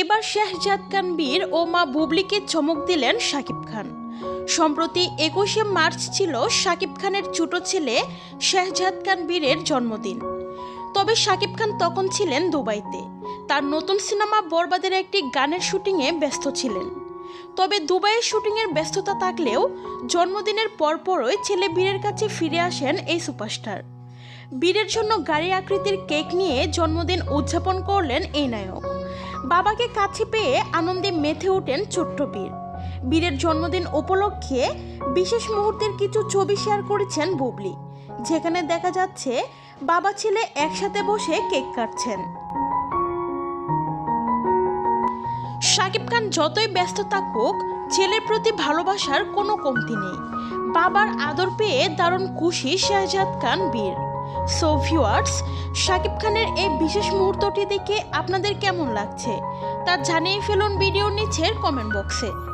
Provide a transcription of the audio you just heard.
এবার শেহজাদ খান বীর ও মা বুবলিকে চমক দিলেন শাকিব খান। সম্প্রতি একুশে মার্চ ছিল শাকিব খানের ছোট ছেলে শেহজাদ খান বীরের জন্মদিন। তবে শাকিব খান তখন ছিলেন দুবাইতে। তার নতুন সিনেমা বরবাদের একটি গানের শুটিংয়ে ব্যস্ত ছিলেন। তবে দুবাইয়ের শুটিংয়ের ব্যস্ততা থাকলেও জন্মদিনের পরপরই ছেলে বীরের কাছে ফিরে আসেন এই সুপারস্টার। বীরের জন্য গাড়ি আকৃতির কেক নিয়ে জন্মদিন উদযাপন করলেন এই নায়ক। বাবাকে কাছে পেয়ে আনন্দে মেতে ওঠেন ছোট্ট বীর। বীরের জন্মদিন উপলক্ষে বিশেষ মুহূর্তের কিছু ছবি শেয়ার করেছেন বুবলি। যেখানে দেখা যাচ্ছে, বাবা ছেলে একসাথে বসে কেক কাটছেন। শাকিব খান যতই ব্যস্ত থাকুক, ছেলের প্রতি ভালোবাসার কোনো কমতি নেই। বাবার আদর পেয়ে দারুণ খুশি শাহজাদ খান বীর। সো ভিউয়ার্স শাকিব খানের এই বিশেষ মুহূর্তটি দেখে আপনাদের কেমন লাগছে? তা জানিয়ে ফেলুন ভিডিওর নিচের কমেন্ট বক্সে